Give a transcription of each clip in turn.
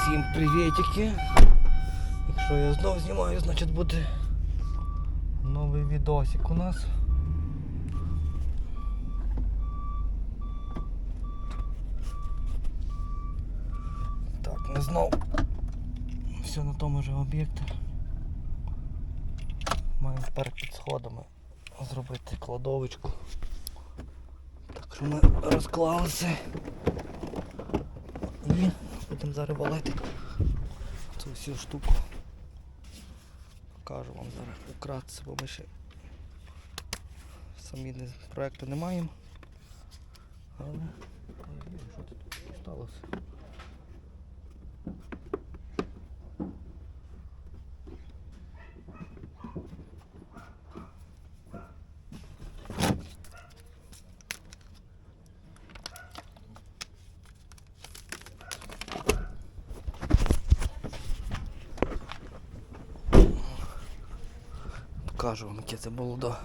Всім привітики. Якщо я знов знімаю, значить буде новий відосик у нас. Так, ми знов все на тому же об'єкті. Маємо тепер під сходами зробити кладовочку. Так що ми розклалися. Будемо зараз валити цю всю штуку. Покажу вам зараз вкратце, бо ми ще самі проекту не маємо. Але що тут сталося? Покажу вам, яке це було.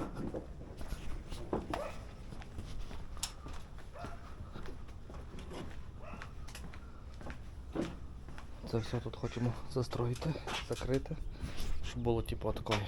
Це все тут хочемо застроїти, закрити, щоб було типу такої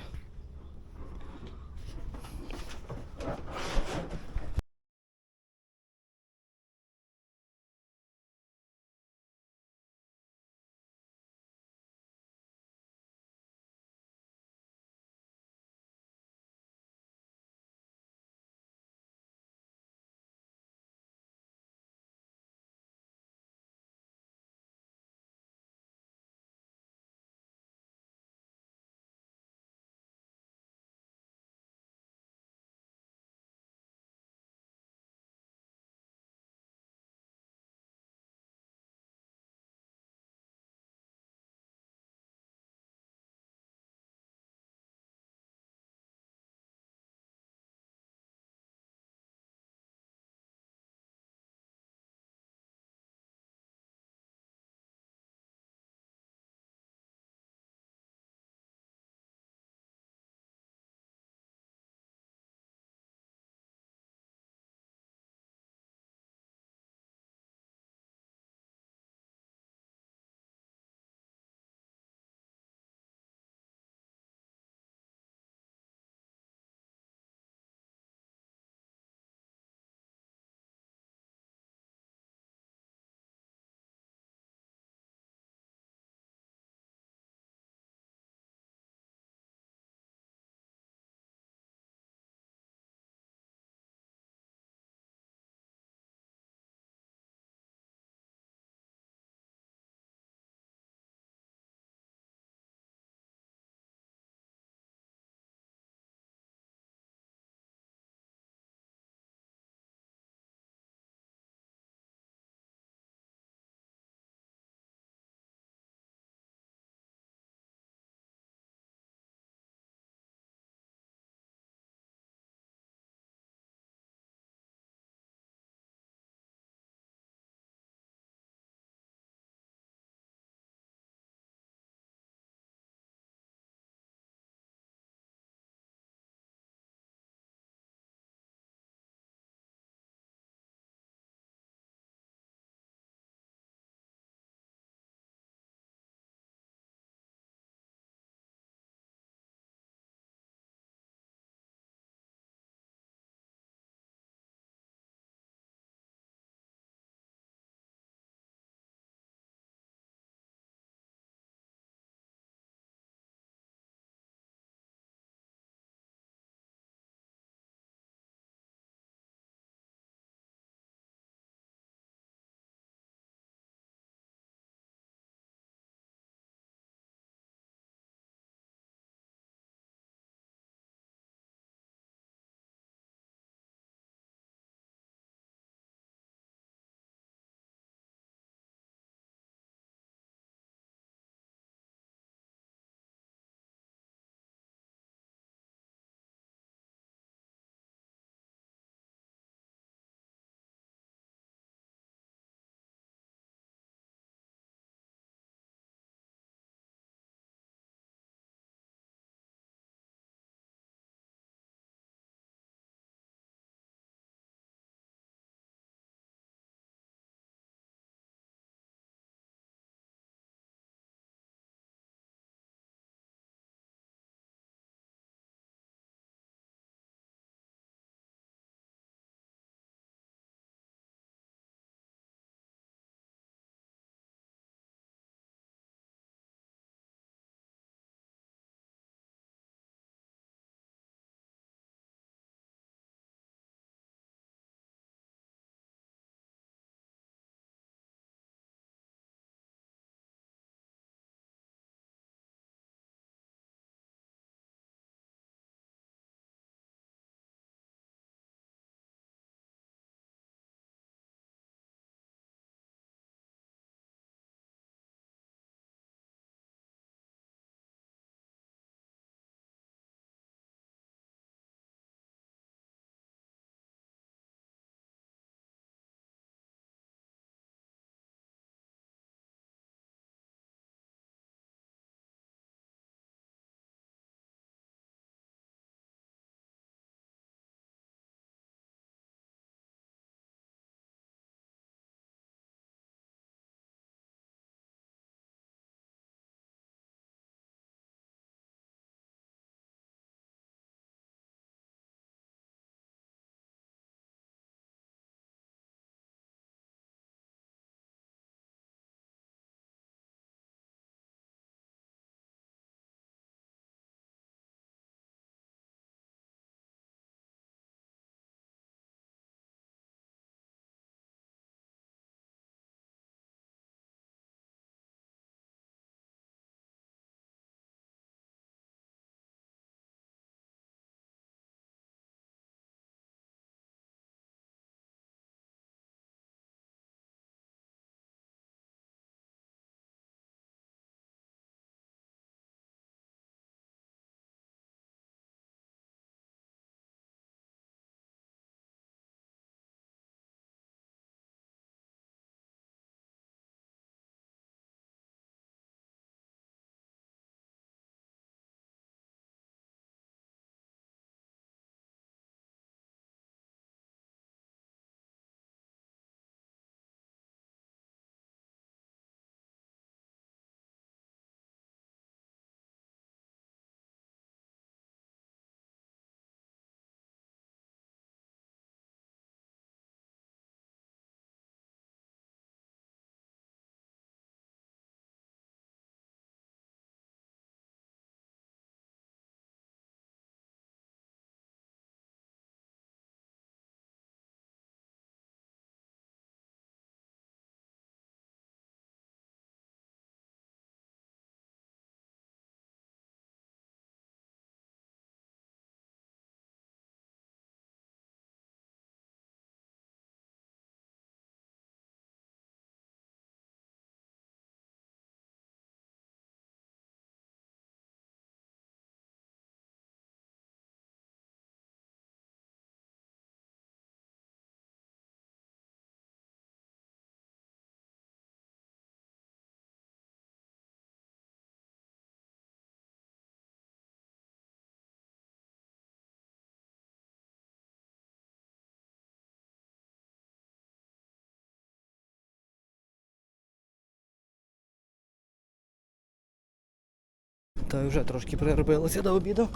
Та вже трошки переробилося до обіду.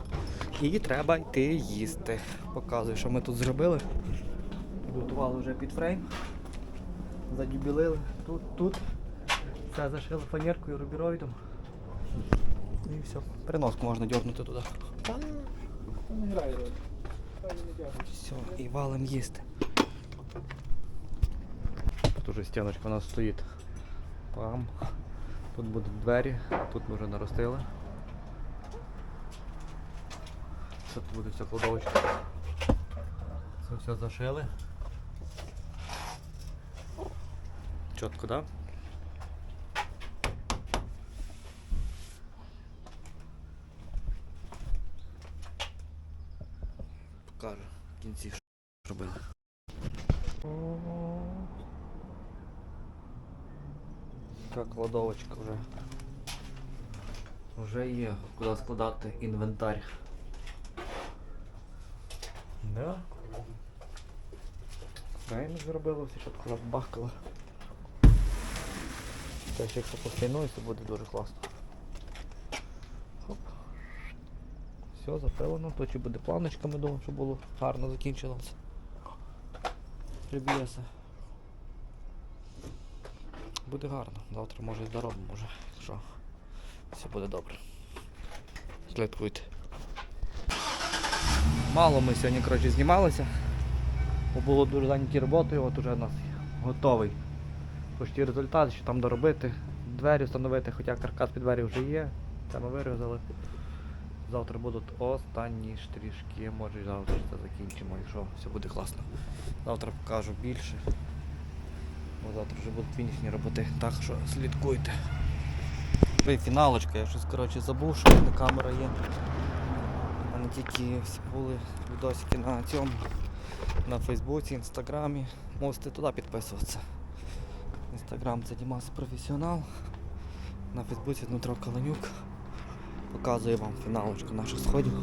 І треба йти їсти. Показую, що ми тут зробили. Підготували вже під фрейм. Задюбілили. Тут, тут. Все зашили фанеркою, рубіроїдом. І все. Переноску можна дьорнути туди. Не грає. Хай не дякую. Все, і валим їсти. Тут уже стіночка у нас стоїть. Пам. Тут будуть двері, тут ми вже наростили. Тут буде вся кладовочка. Це все зашили. Чітко, да? Покажу в кінці, що робили. Така кладовочка вже. Вже є куди складати інвентар. Да. Правильно зробили, все чітко розбахкало. Те, що якщо постійнується, буде дуже класно. Хоп. Все, запилено. Тут чи буде планочками, думаю, щоб було гарно закінчилося. Приб'єся. Буде гарно. Завтра може і доробимо вже, якщо все буде добре. Слідкуйте. Мало ми сьогодні коротше, знімалися, бо було дуже зайняті роботою, от уже у нас готовий почти результат, що там доробити, двері встановити, хоча каркас під двері вже є, це ми вирізали. Завтра будуть останні штришки, може завтра це закінчимо, якщо все буде класно. Завтра покажу більше. Бо завтра вже будуть фінішні роботи, так що слідкуйте. Фіналочка, я щось коротше забув, що камера є. У мене тільки були відосики на цьому, на Фейсбуці, Інстаграмі. Можете туди підписуватися. Інстаграм це Дімас Професіонал. На Фейсбуці Дмитро Каленюк. Показую вам фіналочку наших сходів.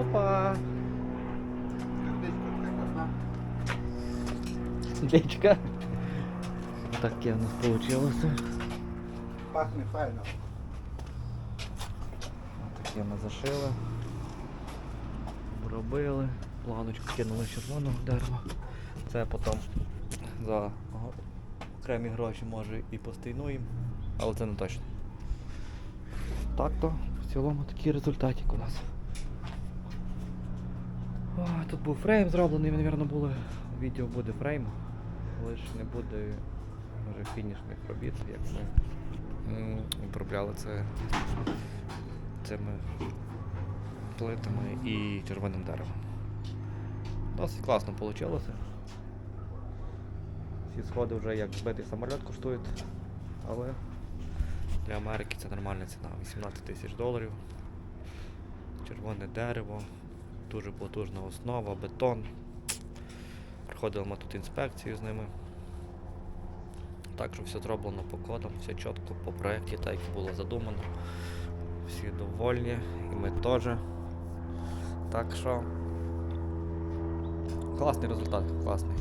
Опа! Дечка. Таке в нас вийшло. Пахне файно. Таке ми зашили. Обробили. Планочку кинули червоного дерева. Це потім за окремі гроші може і постійнуємо, але це не точно. Так то в цілому такий результатик у нас. О, тут був фрейм зроблений, мабуть, були. Відео буде фрейм, лише не буде може, фінішних робіт, як ми обробляли це цими плитами і червоним деревом. Досить класно вийшло. Всі сходи вже як збитий самоліт коштують, але для Америки це нормальна ціна. 18 тисяч доларів. Червоне дерево, дуже потужна основа, бетон. Проходили ми тут інспекцію з ними. Так що все зроблено по кодам, все чітко по проєкті, так як було задумано. Всі довольні, і ми теж. Так що класний результат, класний.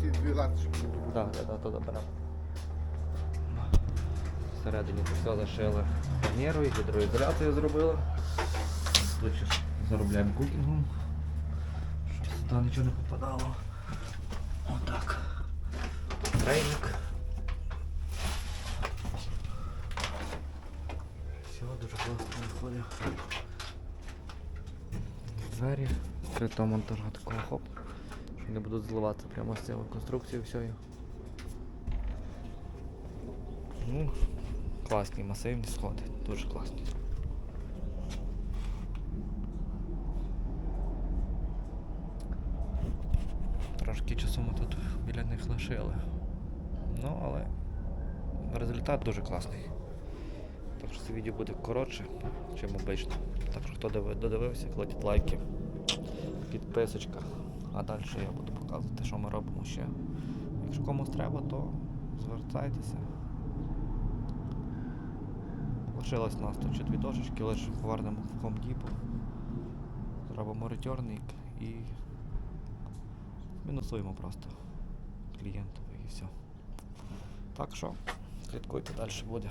Ці дві латочки. Так, так, так, туди беремо. Всередині все зашили фанерою, гідроізоляцію зробили. Тут заробляємо кукінгом. Щоб сюди нічого не попадало. Отак. Трейник. Все, дуже класно виходить. Монтажа такого хоп. Що не будуть зливатися прямо з цією конструкцією всьою. Ну, класні масивні сходи, дуже класні. Трошки часу ми тут біля них лишили. Ну, але результат дуже класний. Так що це відео буде коротше, чим обично. Так що хто додивився, кладіть лайки, підписочка. А далі я буду показувати, що ми робимо ще. Якщо комусь треба, то звертайтеся. Лишилось у нас тут ще дві дошечки, лише повернемо в Depot. Зробимо ретюрник і мінусуємо просто. клієнтові і все. Так що, слідкуйте, далі буде.